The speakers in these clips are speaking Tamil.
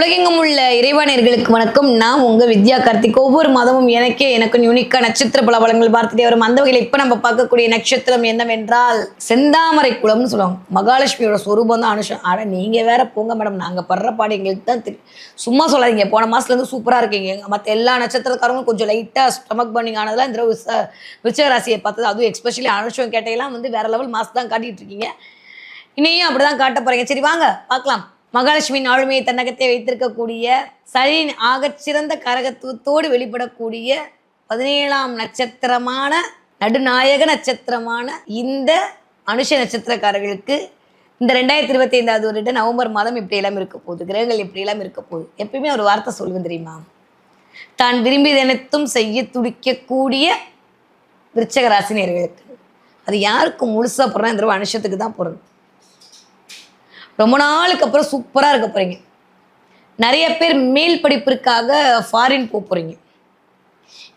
உலகெங்கும் உள்ள இறைவானியர்களுக்கு வணக்கம். நான் உங்க வித்யா கார்த்திக் ஒவ்வொரு மாதமும் எனக்கே எனக்கு யூனிக்கா நட்சத்திர பலபலங்கள் பார்த்துட்டே வரும் அந்த வகையில் இப்ப நம்ம பார்க்கக்கூடிய நட்சத்திரம் என்னவென்றால் செந்தாமரை குளம்னு சொல்லுவாங்க. மகாலட்சுமியோட சொரூபம் தான் அனுஷம் ஆனா நீங்க வேற போங்க மேடம் நாங்க படுற பாடு எங்களுக்கு தான் சும்மா சொல்லாதீங்க. போன மாசத்துல இருந்து சூப்பரா இருக்கீங்க. மத்த எல்லா நட்சத்திரக்காரங்களும் கொஞ்சம் லைட்டா ஸ்டமக் பர்னிங் ஆனதுலாம் இந்த தடவை ராசியை பார்த்தது. அதுவும் எஸ்பெஷலி அனுஷம் கேட்டையெல்லாம் வந்து வேற லெவல் மாதம் தான் காட்டிட்டு இருக்கீங்க. இனியும் அப்படிதான் காட்ட போறீங்க. சரி வாங்க பார்க்கலாம். மகாலட்சுமியின் ஆளுமையை தன்னகத்தை வைத்திருக்கக்கூடிய சனியின் ஆகச்சிறந்த கரகத்துவத்தோடு வெளிப்படக்கூடிய பதினேழாம் நட்சத்திரமான நடுநாயக நட்சத்திரமான இந்த அனுஷ நட்சத்திரக்காரர்களுக்கு இந்த ரெண்டாயிரத்தி இருபத்தி ஐந்தாவது வருட நவம்பர் மாதம் இப்படி எல்லாம் இருக்க போகுது கிரகங்கள் இப்படி எல்லாம் இருக்க போகுது. எப்பயுமே ஒரு வார்த்தை சொல்லுவேன் தெரியுமா? தான் விரும்பியதனைத்தும் செய்ய துடிக்கக்கூடிய விருச்சக ராசினியர்களுக்கு அது யாருக்கு முழுசா போகிறோம் இந்த தடவை அனுஷத்துக்கு தான் போகிறது ரொம்ப நாளுக்கு அப்புறம் சூப்பராக இருக்க போகிறீங்க நிறைய பேர் மேல் படிப்பிற்காக ஃபாரின் போக போகிறீங்க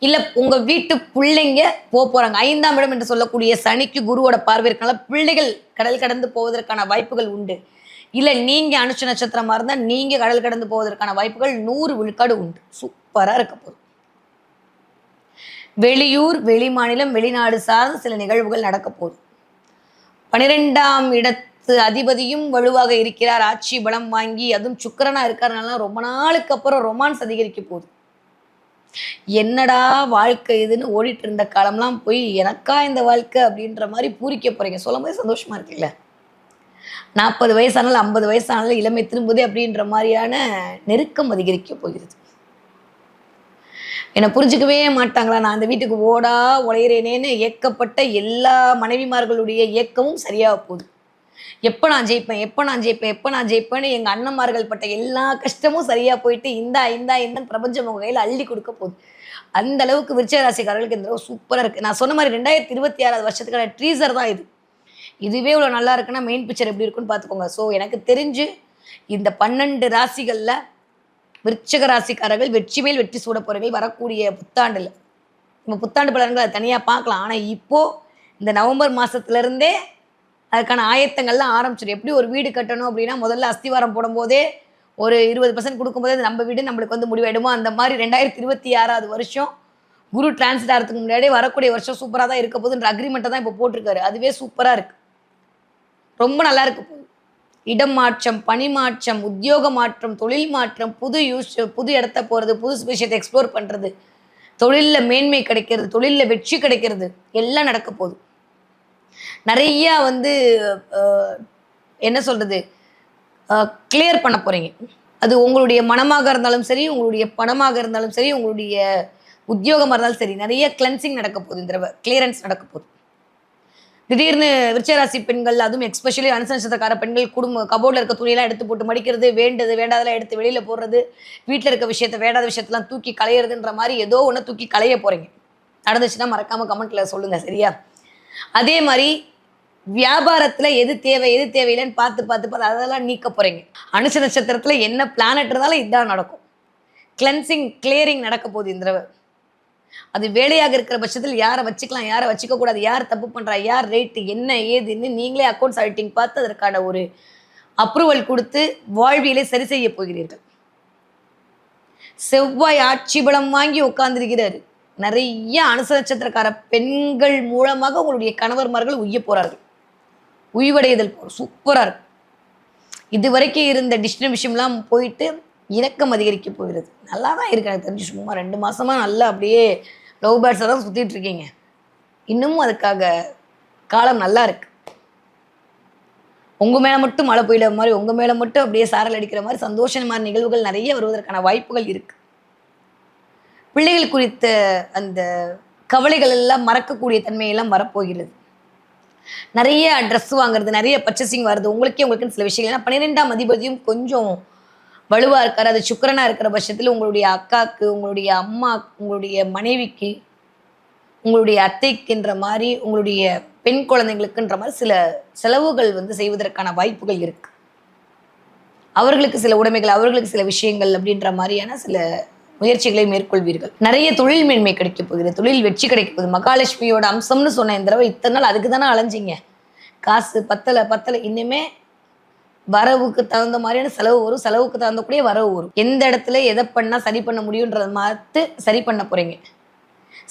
இல்லை உங்கள் வீட்டு பிள்ளைங்க போக போகிறாங்க ஐந்தாம் இடம் என்று சொல்லக்கூடிய சனிக்கு குருவோட பார்வை இருக்கனால பிள்ளைகள் கடல் கடந்து போவதற்கான வாய்ப்புகள் உண்டு. இல்லை நீங்கள் அனுஷ நட்சத்திரமாக இருந்தால் நீங்கள் கடல் கடந்து போவதற்கான வாய்ப்புகள் நூறு விழுக்காடு உண்டு. சூப்பராக இருக்க போதும் வெளியூர் வெளி மாநிலம் வெளிநாடு சார்ந்த சில நிகழ்வுகள் நடக்க போதும் பனிரெண்டாம் இடத்து அதிபதியும் வலுவாக இருக்கிறார். ஆட்சி பலம் வாங்கி அதுவும் சுக்கரனா இருக்காருனால ரொம்ப நாளுக்கு அப்புறம் ரொமான்ஸ் அதிகரிக்க போகுது. என்னடா வாழ்க்கை இதுன்னு ஓடிட்டு இருந்த காலம்லாம் போய் எனக்கா இந்த வாழ்க்கை அப்படின்ற மாதிரி பூரிக்க போறீங்க. சொல்லும் போது சந்தோஷமா இருக்குல்ல நாற்பது வயசானாலும் ஐம்பது வயசானாலும் இளமை திரும்புதே அப்படின்ற மாதிரியான நெருக்கம் அதிகரிக்க போகிறது. என்னை புரிஞ்சுக்கவே மாட்டாங்களா? நான் அந்த வீட்டுக்கு ஓடா உழையிறேனேன்னு ஏக்கப்பட்ட எல்லா மனைவிமார்களுடைய இயக்கமும் சரியாக போகுது. எப்போ நான் ஜெயிப்பேன்? எப்போ நான் ஜெயிப்பேன்? எப்போ நான் ஜெயிப்பேன்னு எங்கள் அண்ணன்மார்கள் பட்ட எல்லா கஷ்டமும் சரியாக போயிட்டு இந்தா இந்தா இந்த பிரபஞ்சம் கையில் அள்ளி கொடுக்க போகுது. அந்த அளவுக்கு விருச்சிக ராசிக்காரர்களுக்கு இந்த தடவை சூப்பராக இருக்குது நான் சொன்ன மாதிரி ரெண்டாயிரத்தி இருபத்தி ஆறாவது வருஷத்துக்கான ட்ரீசர் தான் இது. இதுவே இவ்வளோ நல்லா இருக்குன்னா மெயின் பிக்சர் எப்படி இருக்குன்னு பார்த்துக்கோங்க. ஸோ எனக்கு தெரிஞ்சு இந்த பன்னெண்டு ராசிகளில் விருச்சக ராசிக்காரர்கள் வெற்றி மேல் வெற்றி சூட போகிறவர்கள் வரக்கூடிய புத்தாண்டில். நம்ம புத்தாண்டு பலன்களை அதை தனியாக பார்க்கலாம். ஆனால் இப்போது இந்த நவம்பர் மாதத்துலேருந்தே அதுக்கான ஆயத்தங்கள்லாம் ஆரம்பிச்சிடும் எப்படி ஒரு வீடு கட்டணும் அப்படின்னா முதல்ல அஸ்திவாரம் போடும்போதே ஒரு இருபது பர்சன்ட் கொடுக்கும்போதே அது நம்ம வீடு நம்மளுக்கு வந்து முடிவாயிடுமோ? அந்த மாதிரி ரெண்டாயிரத்தி இருபத்தி ஆறாவது வருஷம் குரு டிரான்ஸ்ட் ஆகிறதுக்கு முன்னாடியே வரக்கூடிய வருஷம் சூப்பராக தான் இருக்க போதுன்ற அக்ரிமெண்ட்டை தான் இப்போ போட்டிருக்காரு. அதுவே சூப்பராக இருக்குது ரொம்ப நல்லா இருக்கு போகுது. இடம் மாற்றம் பணி மாற்றம் உத்தியோக மாற்றம் தொழில் மாற்றம் புது யூஸ் புது இடத்த போகிறது புது விஷயத்தை எக்ஸ்ப்ளோர் பண்ணுறது தொழிலில் மேன்மை கிடைக்கிறது தொழிலில் வெற்றி கிடைக்கிறது எல்லாம் நடக்க போகுது. நிறைய வந்து என்ன சொல்கிறது கிளியர் பண்ண போகிறீங்க அது உங்களுடைய மனமாக இருந்தாலும் சரி உங்களுடைய பணமாக இருந்தாலும் சரி உங்களுடைய உத்தியோகமாக இருந்தாலும் சரி நிறைய கிளென்சிங் நடக்க போகுது இந்த தடவை. கிளியரன்ஸ் நடக்க போகுது. திடீர்னு விருச்சராசி பெண்கள் அதுவும் எக்ஸ்பெஷலி அனுசரிச்சதக்கார பெண்கள் குடும்ப கபோர்டில் இருக்க துணியெல்லாம் எடுத்து போட்டு மடிக்கிறது வேண்டது வேண்டாதெல்லாம் எடுத்து வெளியில் போடுறது வீட்டில் இருக்க விஷயத்த வேண்டாத விஷயத்தெல்லாம் தூக்கி களையிறதுன்ற மாதிரி ஏதோ ஒன்று தூக்கி களைய போகிறீங்க நடந்துச்சுன்னா மறக்காமல் கமெண்ட்டில் சொல்லுங்கள் சரியா? அதே மாதிரி வியாபாரத்தில் எது தேவை எது தேவையில்லைன்னு பார்த்து பார்த்து பார்த்து அதெல்லாம் நீக்க போகிறீங்க அனுச நட்சத்திரத்தில் என்ன பிளானட் இருந்தாலும் இதுதான் நடக்கும். கிளென்சிங் கிளியரிங் நடக்க போகுது இந்த தடவை. அது வேலையாக இருக்கிற பட்சத்தில் யாரை வச்சுக்கலாம் யாரை வச்சுக்க கூடாது யார் தப்பு பண்றா யார் ரேட்டு என்ன ஏதுன்னு நீங்களே அக்கௌண்ட்ஸ் ஆடிட்டிங் பார்த்து அதற்கான ஒரு அப்ரூவல் கொடுத்து வாழ்வியலை சரி செய்ய போகிறீர்கள். செவ்வாய் ஆட்சி பலம் வாங்கி உட்கார்ந்திருக்கிறாரு. நிறைய அனுச நட்சத்திரக்கார பெண்கள் மூலமாக உங்களுடைய கணவர்மார்கள் உய்ய போகிறார்கள் உய்வடைதல் சூப்பராக இருக்கும். இது வரைக்கும் இருந்த டிஸ்ட்ரிபியூஷன்லாம் போயிட்டு இணக்கம் அதிகரிக்க போகிறது. நல்லா தான் இருக்கு எனக்கு தெரிஞ்சு. சும்மா ரெண்டு மாதமாக நல்லா அப்படியே லவ் பேர்ட்ஸை தான் சுற்றிட்டு இருக்கீங்க. இன்னமும் அதுக்காக காலம் நல்லா இருக்கு. உங்கள் மேலே மட்டும் மழை பெய்யுற மாதிரி உங்கள் மேலே மட்டும் அப்படியே சாரல் அடிக்கிற மாதிரி சந்தோஷமான நிகழ்வுகள் நிறைய வருவதற்கான வாய்ப்புகள் இருக்குது பிள்ளைகள் குறித்த அந்த கவலைகள் எல்லாம் மறக்கக்கூடிய தன்மையெல்லாம் வரப்போகிறது. நிறைய ட்ரெஸ் வாங்குறது நிறைய பர்ச்சேசிங் வருது உங்களுக்கே உங்களுக்கு சில விஷயங்கள். ஏன்னா பன்னிரெண்டாம் அதிபதியும் கொஞ்சம் வலுவாக இருக்கார். அது சுக்கரனாக இருக்கிற பட்சத்தில் உங்களுடைய அக்காவுக்கு உங்களுடைய அம்மா உங்களுடைய மனைவிக்கு உங்களுடைய அத்தைக்குன்ற மாதிரி உங்களுடைய பெண் குழந்தைங்களுக்குன்ற மாதிரி சில செலவுகள் வந்து செய்வதற்கான வாய்ப்புகள் இருக்கு. அவர்களுக்கு சில உடைமைகள் அவர்களுக்கு சில விஷயங்கள் அப்படின்ற மாதிரியான சில முயற்சிகளை மேற்கொள்வீர்கள். நிறைய தொழில் மேன்மை கிடைக்க போகுது. தொழில் வெற்றி கிடைக்க போகுது. மகாலட்சுமியோட அம்சம்னு சொன்ன இந்த தடவை இத்தனை நாள் அதுக்கு தானே அலைஞ்சிங்க. காசு பத்தலை பத்தலை. இன்னுமே வரவுக்கு தகுந்த மாதிரியான செலவு வரும். செலவுக்கு தகுந்த கூடிய வரவு வரும். எந்த இடத்துல எதை பண்ணால் சரி பண்ண முடியுன்றதை பார்த்து சரி பண்ண போகிறீங்க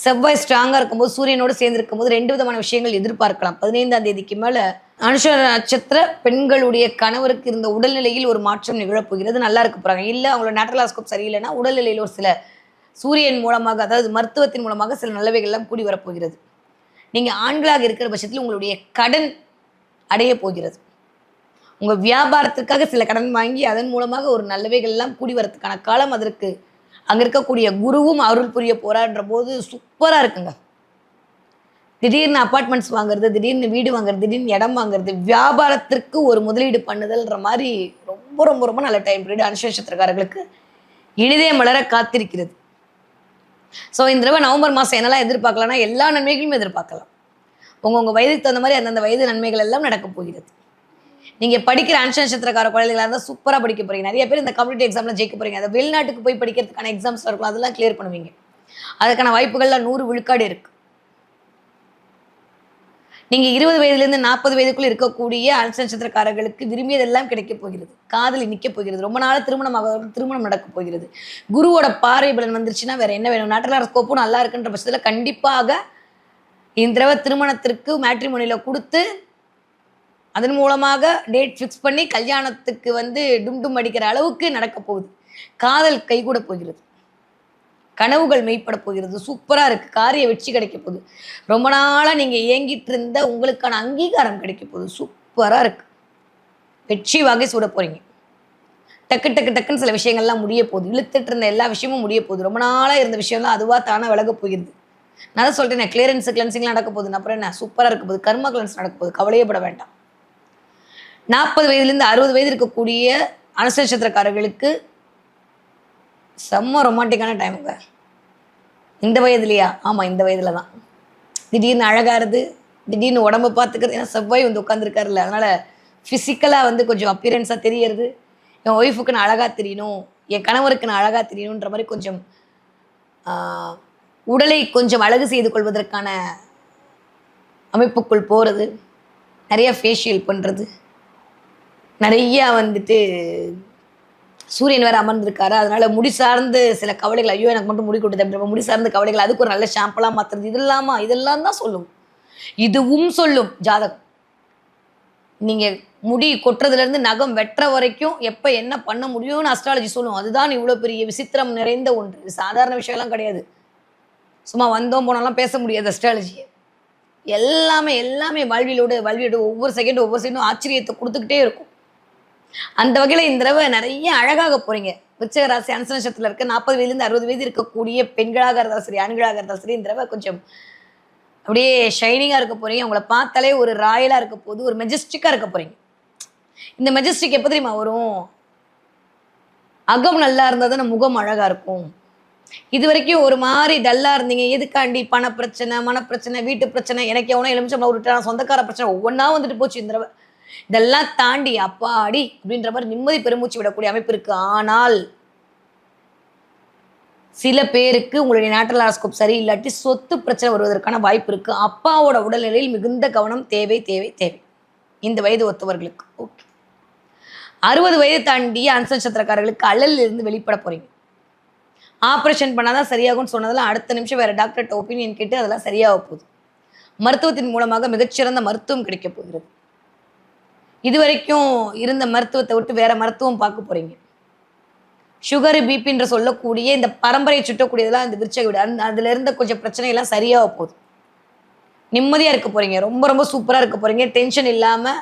செவ்வாய் ஸ்ட்ராங்காக இருக்கும்போது சூரியனோடு சேர்ந்து இருக்கும்போது ரெண்டு விதமான விஷயங்கள் எதிர்பார்க்கலாம். பதினைந்தாம் தேதிக்கு மேலே அனுஷ நட்சத்திர பெண்களுடைய கணவருக்கு இருந்த உடல்நிலையில் ஒரு மாற்றம் நிகழப்போகிறது. நல்லா இருக்க போகிறாங்க இல்லை அவங்களோட நேட்டலாஸ்கோப் சரியில்லைன்னா உடல்நிலையில் ஒரு சில சூரியன் மூலமாக அதாவது மருத்துவத்தின் மூலமாக சில நல்லவைகள்லாம் கூடி வரப்போகிறது. நீங்கள் ஆண்களாக இருக்கிற பட்சத்தில் உங்களுடைய கடன் அடைய போகிறது. உங்கள் வியாபாரத்திற்காக சில கடன் வாங்கி அதன் மூலமாக ஒரு நல்லவைகள்லாம் கூடி வரதுக்கான காலம் அதற்கு அங்கே இருக்கக்கூடிய குருவும் அருள் புரிய போறான்ற போது சூப்பராக இருக்குங்க. திடீர்னு அப்பார்ட்மெண்ட்ஸ் வாங்குறது திடீர்னு வீடு வாங்குறது திடீர்னு இடம் வாங்குறது வியாபாரத்திற்கு ஒரு முதலீடு பண்ணுதல்ன்ற மாதிரி ரொம்ப ரொம்ப ரொம்ப நல்ல டைம் பீரியட் அனுசேஷத்திரக்காரர்களுக்கு இனிதே மலர காத்திருக்கிறது. ஸோ இந்த தடவை நவம்பர் மாதம் என்னெல்லாம் எதிர்பார்க்கலாம்னா எல்லா நன்மைகளும் எதிர்பார்க்கலாம். உங்கள் உங்கள் வயதுக்கு தகுந்த மாதிரி அந்தந்த வயது நன்மைகள் எல்லாம் நடக்க போகிறது. நீங்க படிக்கிற அனுஷ நட்சத்திரக்கார குழந்தைகளா இருந்தால் சூப்பராக படிக்க போறீங்க. நிறைய பேர் இந்த கம்யூனிட்டி எக்ஸாம்ல ஜெயிக்க போறீங்க. அதை வெளிநாட்டுக்கு போய் படிக்கிறதுக்கான எக்ஸாம்ஸ் இருக்கும் அதெல்லாம் கிளியர் பண்ணுவீங்க. அதுக்கான வாய்ப்புகள்லாம் நூறு விழுக்காடு இருக்கு. நீங்க இருபது வயதுலேருந்து நாற்பது வயதுக்குள்ள இருக்கக்கூடிய அனுஷ நட்சத்திரக்காரர்களுக்கு விரும்பியதெல்லாம் கிடைக்க போகிறது. காதலி நிற்க போகிறது. ரொம்ப நாள் திருமணம் ஆக திருமணம் நடக்க போகிறது. குருவோட பார்வை பலன் வந்துருச்சுன்னா வேற என்ன வேணும்? நாட்டலார் ஸ்கோப்பும் நல்லா இருக்குன்ற பட்சத்தில் கண்டிப்பாக இந்த திருமணத்திற்கு மேட்ரிமோனியில் கொடுத்து அதன் மூலமாக டேட் ஃபிக்ஸ் பண்ணி கல்யாணத்துக்கு வந்து டும் டும் அடிக்கிற அளவுக்கு நடக்க போகுது. காதல் கைகூட போகிறது. கனவுகள் மெய்ப்பட போகிறது. சூப்பராக இருக்குது காரிய வெற்றி கிடைக்க போகுது. ரொம்ப நாளாக நீங்கள் இயங்கிட்டு இருந்த உங்களுக்கான அங்கீகாரம் கிடைக்க போகுது. சூப்பராக இருக்குது வெற்றி வகை சூட போகிறீங்க டக்கு டக்கு டக்குன்னு சில விஷயங்கள்லாம் முடிய போகுது. இழுத்துட்டு இருந்த எல்லா விஷயமும் முடிய போகுது. ரொம்ப நாளாக இருந்த விஷயம்லாம் அதுவாக தானே விலக போகிறது. நான் தான் சொல்லிட்டேன் கிளியரன்ஸ் கிளன்சிங்லாம் நடக்க போகுது அப்புறம் என்ன? சூப்பராக இருக்க போகுது. கர்ம கிளன்ஸ் நடக்க போகுது. கவலையப்பட வேண்டாம். நாற்பது வயதுலேருந்து அறுபது வயது இருக்கக்கூடிய அனுசரிச்சத்திரக்காரர்களுக்கு செம்ம ரொமான்டிக்கான டைமுங்க இந்த வயதுலையா? ஆமாம் இந்த வயதில் தான் திடீர்னு அழகாகிறது திடீர்னு உடம்ப பார்த்துக்கிறது. ஏன்னா செவ்வாய் வந்து உட்காந்துருக்காருல்ல அதனால் ஃபிசிக்கலாக வந்து கொஞ்சம் அப்பியரன்ஸாக தெரியறது. என் ஒய்ஃபுக்கு நான் அழகாக தெரியணும். என் கணவருக்கு நான் அழகாக தெரியணுன்ற மாதிரி கொஞ்சம் உடலை கொஞ்சம் அழகு செய்து கொள்வதற்கான அமைப்புக்குள் போகிறது நிறைய ஃபேஷியல் பண்ணுறது நிறையா வந்துட்டு சூரியன் வேறு அமர்ந்திருக்காரு. அதனால முடி சார்ந்து சில கவலைகள் ஐயோ எனக்கு மட்டும் முடி கொடுத்து முடி சார்ந்த கவலைகள் அதுக்கு ஒரு நல்ல ஷாம்பெல்லாம் மாற்றுறது இது இல்லாமா இதெல்லாம் தான் சொல்லும். இதுவும் சொல்லும் ஜாதகம். நீங்கள் முடி கொட்டுறதுலேருந்து நகம் வெட்டுற வரைக்கும் எப்போ என்ன பண்ண முடியும்னு அஸ்ட்ராலஜி சொல்லும். அதுதான் இவ்வளோ பெரிய விசித்திரம் நிறைந்த ஒன்று. சாதாரண விஷயம்லாம் கிடையாது. சும்மா வந்தோம் போனாலாம் பேச முடியாது அஸ்ட்ராலஜியை எல்லாமே எல்லாமே வாழ்வியலோடு வாழ்வியோட ஒவ்வொரு செகண்டும் ஒவ்வொரு செகண்டும் ஆச்சரியத்தை கொடுத்துக்கிட்டே இருக்கும். அந்த வகையில் இந்த தடவை நிறைய அழகாக போறீங்க. விருச்சிக ராசி நட்சத்திரத்தில் இருக்க நாற்பது வயதுலேருந்து அறுபது வயது இருக்கக்கூடிய பெண்களாக இருந்தாலும் சரி ஆண்களாக இருந்தாலும் சரி இந்த தடவை கொஞ்சம் அப்படியே ஷைனிங்காக இருக்க போறீங்க. உங்களை பார்த்தாலே ஒரு ராயலாக இருக்க போது ஒரு மெஜஸ்டிக்காக இருக்க போறீங்க. இந்த மெஜஸ்டிக் எப்போ தெரியுமா வரும்? அகம் நல்லா இருந்தால் தானே முகம் அழகாக இருக்கும். இது வரைக்கும் ஒரு மாதிரி டல்லாக இருந்தீங்க. எதுக்காண்டி பண பிரச்சனை மன பிரச்சனை வீட்டு பிரச்சனை எனக்கு எவனோ எலுமிச்சம் விட்டுட்டான் சொந்தக்கார பிரச்சனை ஒவ்வொன்றா வந்துட்டு போச்சு இந்த தடவை. இதெல்லாம் தாண்டி அப்பாடி அப்படின்ற மாதிரி நிம்மதி பெருமூச்சு விடக்கூடிய அமைப்பு இருக்கு. ஆனால் சில பேருக்கு உங்களுடைய நேட்டல் ஹாரோஸ்கோப் சரி இல்லாட்டி சொத்து பிரச்சனை வருவதற்கான வாய்ப்பு இருக்கு. அப்பாவோட உடல்நிலையில் மிகுந்த கவனம் தேவை தேவை தேவை. இந்த வயது ஒத்தவர்களுக்கு. ஓகே. அறுபது வயது தாண்டிய அன்ச நட்சத்திரக்காரர்களுக்கு இருந்து வெளிப்பட போறீங்க. ஆப்ரேஷன் பண்ணாதான் சரியாகும்னு சொன்னதெல்லாம் அடுத்த நிமிஷம் வேற டாக்டர்கிட்ட ஒப்பீனியன் கேட்டு அதெல்லாம் சரியாக போகுது. மருத்துவத்தின் மூலமாக மிகச்சிறந்த மருத்துவம் கிடைக்க போகிறது. இது வரைக்கும் இருந்த மருத்துவத்தை விட்டு வேற மருத்துவம் பார்க்க போறீங்க. சுகர் பிபின்ற சொல்லக்கூடிய இந்த பரம்பரையை சுட்டக்கூடியதெல்லாம் இந்த விருச்சக வீடு. அந்த அதுல இருந்த கொஞ்சம் பிரச்சனைகள்லாம் சரியாக போகுது. நிம்மதியா இருக்க போறீங்க. ரொம்ப ரொம்ப சூப்பரா இருக்க போறீங்க. டென்ஷன் இல்லாம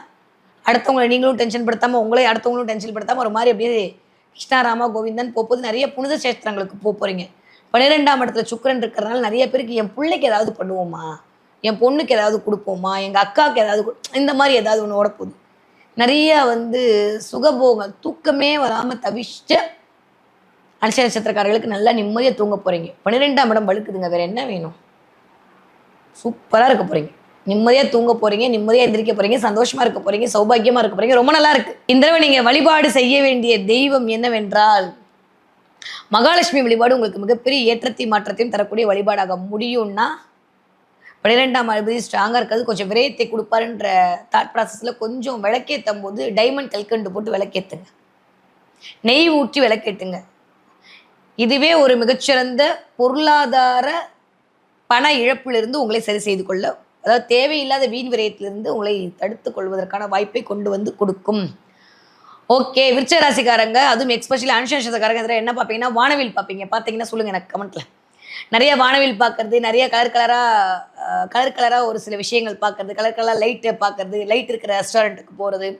அடுத்தவங்களை நீங்களும் டென்ஷன் படுத்தாம உங்களே அடுத்தவங்களும் டென்ஷன் படுத்தாம ஒரு மாதிரி அப்படியே கிருஷ்ணாராமா கோவிந்தன் போகும்போது நிறைய புனித சேத்திரங்களுக்கு போக போறீங்க. பன்னிரெண்டாம் இடத்துல சுக்கரன் இருக்கிறதுனால நிறைய பேருக்கு என் பிள்ளைக்கு ஏதாவது பண்ணுவோமா? என் பொண்ணுக்கு ஏதாவது கொடுப்போமா? எங்க அக்காவுக்கு ஏதாவது கொடு- இந்த மாதிரி ஏதாவது ஒன்று ஓட போகுது. நிறைய வந்து சுகபோகம் தூக்கமே வராமல் தவிச்ச அனுஷ நட்சத்திரக்காரர்களுக்கு நல்லா நிம்மதியாக தூங்க போகிறீங்க பன்னிரெண்டாம் இடம் வழுக்குதுங்க வேறு என்ன வேணும்? சூப்பராக இருக்க போகிறீங்க நிம்மதியாக தூங்க போகிறீங்க நிம்மதியாக எந்திரிக்க போகிறீங்க சந்தோஷமாக இருக்க போகிறீங்க சௌபாகியமாக இருக்க போகிறீங்க ரொம்ப நல்லா இருக்குது இந்த தடவை நீங்கள் வழிபாடு செய்ய வேண்டிய தெய்வம் என்னவென்றால் மகாலட்சுமி வழிபாடு உங்களுக்கு மிகப்பெரிய ஏற்றத்தையும் மாற்றத்தையும் தரக்கூடிய வழிபாடாக முடியும்னா பன்னிரெண்டாம் அதிபதி ஸ்ட்ராங்காக இருக்கிறது. கொஞ்சம் விரயத்தை கொடுப்பாருன்ற தாட் ப்ராசஸில் கொஞ்சம் விளக்கேற்றும் போது டைமண்ட் கல்கண்டு போட்டு விளக்கேற்றுங்க நெய் ஊற்றி விளக்கேட்டுங்க இதுவே ஒரு மிகச்சிறந்த பொருளாதார பண இழப்பிலிருந்து உங்களை சரி செய்து கொள்ள அதாவது தேவையில்லாத வீண் விரயத்திலிருந்து உங்களை தடுத்து கொள்வதற்கான வாய்ப்பை கொண்டு வந்து கொடுக்கும். ஓகே விருச்ச ராசிக்காரங்க அதுவும் எக்ஸ்பெஷலி அனுஷேஷக்காரங்க இதில் என்ன பார்ப்பீங்கன்னா வானவில் பார்ப்பீங்க. பார்த்தீங்கன்னா சொல்லுங்கள் எனக்கு கமெண்ட்டில் நிறைய வானவில் பார்க்கறது நிறைய கலர் கலராக கலர் கலராக ஒரு சில விஷயங்கள் பார்க்கறது கலர் கலராக லைட்டை பார்க்கறது லைட் இருக்கிற ரெஸ்டாரண்ட்டுக்கு போகிறது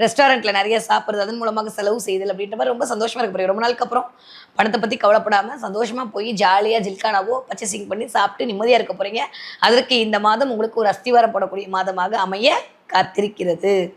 ரெஸ்டாரண்ட்டில் நிறைய சாப்பிட்றது அதன் மூலமாக செலவு செய்தல் அப்படின்ற மாதிரி ரொம்ப சந்தோஷமாக இருக்க போறீங்க ரொம்ப நாளுக்கு அப்புறம் பணத்தை பற்றி கவலைப்படாமல் சந்தோஷமாக போய் ஜாலியாக ஜில்கானாவோ பர்ச்சேசிங் பண்ணி சாப்பிட்டு நிம்மதியாக இருக்க போகிறீங்க அதற்கு இந்த மாதம் உங்களுக்கு ஒரு அஸ்திவாரம் போடக்கூடிய மாதமாக அமைய காத்திருக்கிறது.